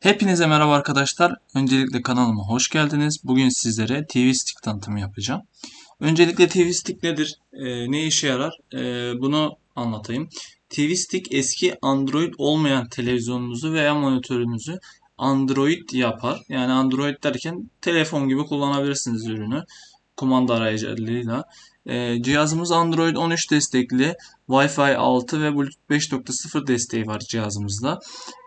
Hepinize merhaba arkadaşlar. Öncelikle kanalıma hoş geldiniz. Bugün sizlere TV Stick tanıtımı yapacağım. Öncelikle TV Stick nedir? Ee, ne işe yarar? Ee, bunu anlatayım. TV Stick eski Android olmayan televizyonunuzu veya monitörünüzü Android yapar. Yani Android derken telefon gibi kullanabilirsiniz ürünü. Kumanda aracılığıyla. Ee, cihazımız Android 13 destekli, Wi-Fi 6 ve Bluetooth 5.0 desteği var cihazımızda.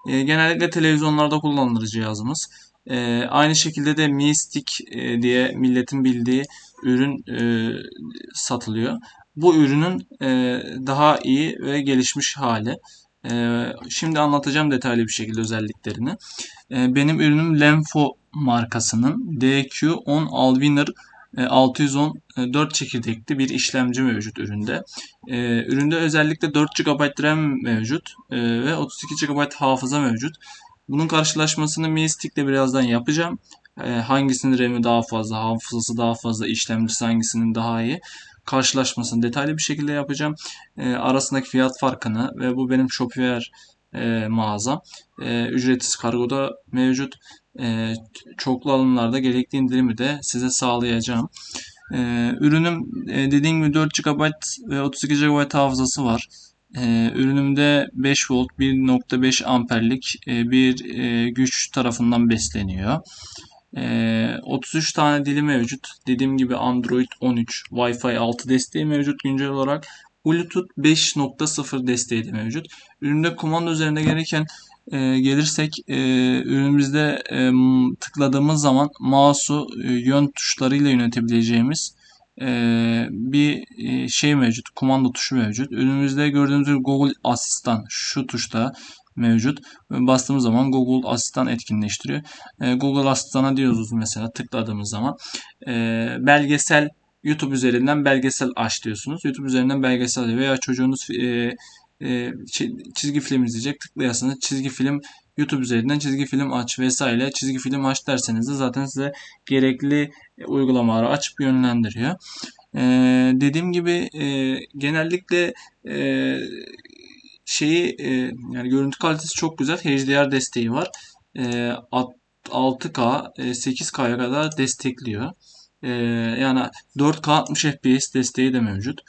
Ee, genellikle televizyonlarda kullanılır cihazımız. Ee, aynı şekilde de Mi Stick e, diye milletin bildiği ürün e, satılıyor. Bu ürünün e, daha iyi ve gelişmiş hali. Şimdi anlatacağım detaylı bir şekilde özelliklerini. Benim ürünüm Lenfo markasının DQ10 Alwiner 610 4 çekirdekli bir işlemci mevcut üründe. E, üründe özellikle 4 GB RAM mevcut e, ve 32 GB hafıza mevcut. Bunun karşılaşmasını Mi Stick ile birazdan yapacağım. E, hangisinin RAM'i daha fazla, hafızası daha fazla, işlemcisi hangisinin daha iyi karşılaşmasını detaylı bir şekilde yapacağım. E, arasındaki fiyat farkını ve bu benim Shopware e, mağaza. E, ücretsiz kargoda mevcut. E, çoklu alımlarda gerekli indirimi de size sağlayacağım. E, ürünüm e, dediğim gibi 4 GB ve 32 GB hafızası var. E, ürünümde 5 volt 1.5 amperlik e, bir e, güç tarafından besleniyor. E, 33 tane dili mevcut. Dediğim gibi Android 13, Wi-Fi 6 desteği mevcut güncel olarak. Bluetooth 5.0 desteği de mevcut. Üründe kumanda üzerinde gereken e, gelirsek e, ürünümüzde e, tıkladığımız zaman mouse'u e, yön tuşlarıyla yönetebileceğimiz e, bir e, şey mevcut. Kumanda tuşu mevcut. Ürünümüzde gördüğünüz gibi Google Asistan şu tuşta mevcut. Bastığımız zaman Google Asistan etkinleştiriyor. E, Google Asistan'a diyoruz mesela tıkladığımız zaman e, belgesel YouTube üzerinden belgesel aç diyorsunuz. YouTube üzerinden belgesel veya çocuğunuz e, çizgi film izleyecek tıklayasınız. Çizgi film YouTube üzerinden çizgi film aç vesaire çizgi film aç derseniz de zaten size gerekli uygulamaları açıp yönlendiriyor. Ee, dediğim gibi e, genellikle e, şeyi e, yani görüntü kalitesi çok güzel. HDR desteği var. E, 6K, 8K'ya kadar destekliyor. E, yani 4K 60 FPS desteği de mevcut.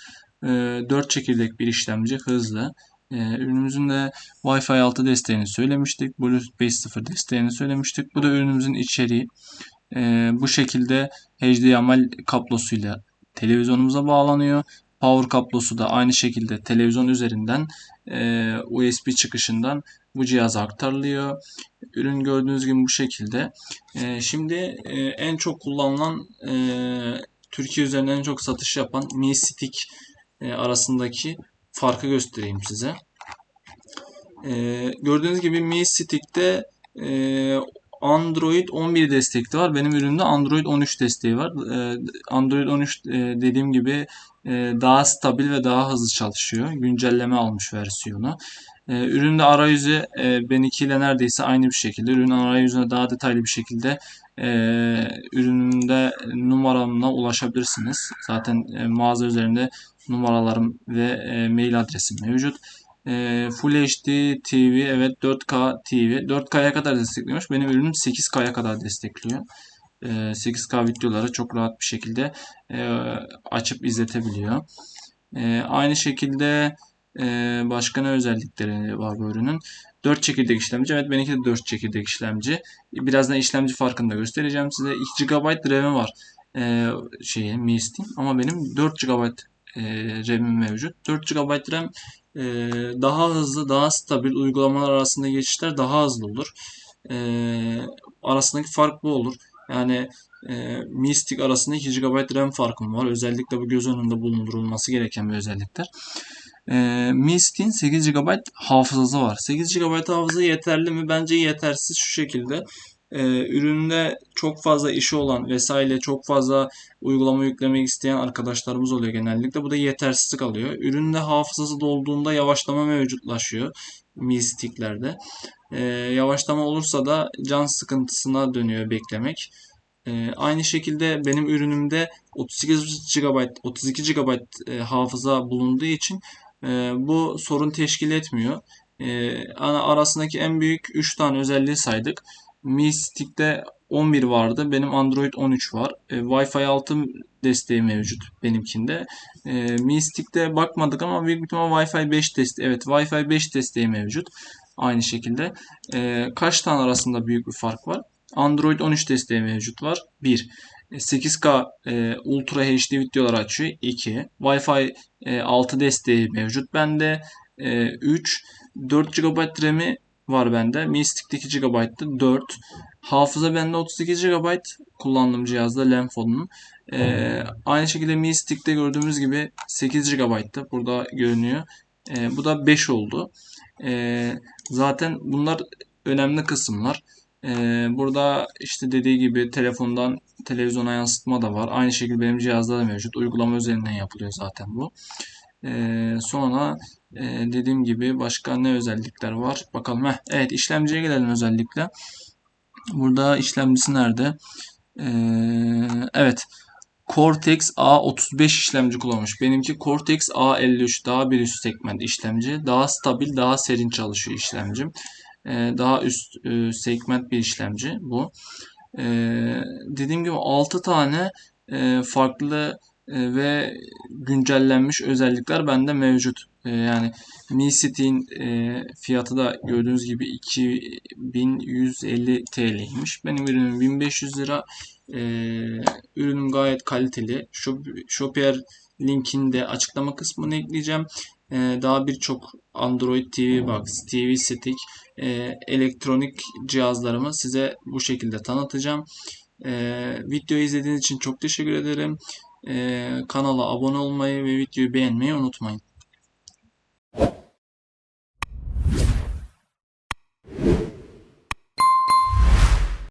4 çekirdek bir işlemci hızlı. Ürünümüzün de Wi-Fi 6 desteğini söylemiştik. Bluetooth 5.0 desteğini söylemiştik. Bu da ürünümüzün içeriği. Bu şekilde HDMI kablosuyla televizyonumuza bağlanıyor. Power kablosu da aynı şekilde televizyon üzerinden USB çıkışından bu cihaza aktarılıyor. Ürün gördüğünüz gibi bu şekilde. Şimdi en çok kullanılan Türkiye üzerinden en çok satış yapan Mi Stick e, arasındaki farkı göstereyim size. E, gördüğünüz gibi Mi Stick'te e, Android 11 destekli var. Benim ürünümde Android 13 desteği var. Android 13 dediğim gibi daha stabil ve daha hızlı çalışıyor. Güncelleme almış versiyonu. Üründe arayüzü benimki ile neredeyse aynı bir şekilde. Ürün arayüzüne daha detaylı bir şekilde ürünümde numaramla ulaşabilirsiniz. Zaten mağaza üzerinde numaralarım ve e, mail adresim mevcut. E, Full HD TV evet 4K TV 4K'ya kadar destekliyormuş. Benim ürünüm 8K'ya kadar destekliyor. E, 8K videoları çok rahat bir şekilde e, açıp izletebiliyor. E, aynı şekilde e, başka ne özellikleri var bu ürünün? 4 çekirdek işlemci. Evet benimki de 4 çekirdek işlemci. Birazdan işlemci farkını da göstereceğim size. 2 GB RAM'i var. Ee, şeyin Mi ama benim 4 GB e, mevcut. 4 GB RAM e, daha hızlı, daha stabil uygulamalar arasında geçişler daha hızlı olur. E, arasındaki fark bu olur. Yani e, Mystic arasında 2 GB RAM farkım var. Özellikle bu göz önünde bulundurulması gereken bir özellikler. E, Mystic'in 8 GB hafızası var. 8 GB hafıza yeterli mi? Bence yetersiz şu şekilde e, üründe çok fazla işi olan vesaire çok fazla uygulama yüklemek isteyen arkadaşlarımız oluyor genellikle. Bu da yetersizlik alıyor. Üründe hafızası dolduğunda yavaşlama mevcutlaşıyor mistiklerde. E, yavaşlama olursa da can sıkıntısına dönüyor beklemek. E, aynı şekilde benim ürünümde 38 GB, 32 GB e, hafıza bulunduğu için e, bu sorun teşkil etmiyor. Ee, ana arasındaki en büyük 3 tane özelliği saydık. Mi Stick'te 11 vardı. Benim Android 13 var. E, Wi-Fi 6 desteği mevcut benimkinde. E, Mi Stick'te bakmadık ama büyük ihtimal Wi-Fi 5 desteği. Evet Wi-Fi 5 desteği mevcut. Aynı şekilde. E, kaç tane arasında büyük bir fark var? Android 13 desteği mevcut var. 1. 8K e, Ultra HD videolar açıyor. 2. Wi-Fi e, 6 desteği mevcut. Bende e, 3. 4 GB RAM'i var bende. Mi Stick'te 2 GB'tı 4. Hafıza bende 32 GB kullandığım cihazda Lenfo'nun. Ee, aynı şekilde Mi gördüğümüz gibi 8 GB'tı. Burada görünüyor. Ee, bu da 5 oldu. Ee, zaten bunlar önemli kısımlar. Ee, burada işte dediği gibi telefondan televizyona yansıtma da var. Aynı şekilde benim cihazda da mevcut. Uygulama üzerinden yapılıyor zaten bu. Ee, sonra e, dediğim gibi başka ne özellikler var? Bakalım. Heh, evet işlemciye gelelim özellikle. Burada işlemcisi nerede? Ee, evet. Cortex A35 işlemci kullanmış. Benimki Cortex A53 daha bir üst segment işlemci. Daha stabil, daha serin çalışıyor işlemcim. Ee, daha üst e, segment bir işlemci bu. Ee, dediğim gibi 6 tane e, farklı e, ve güncellenmiş özellikler bende mevcut. E, yani Mi City'in e, fiyatı da gördüğünüz gibi 2150 TL'ymiş. Benim ürünüm 1500 lira. E, ürünüm gayet kaliteli. Shop, Shopier linkini de açıklama kısmına ekleyeceğim. E, daha birçok Android TV Box, TV Stick, e, elektronik cihazlarımı size bu şekilde tanıtacağım. E, videoyu izlediğiniz için çok teşekkür ederim. Ee, kanala abone olmayı ve videoyu beğenmeyi unutmayın.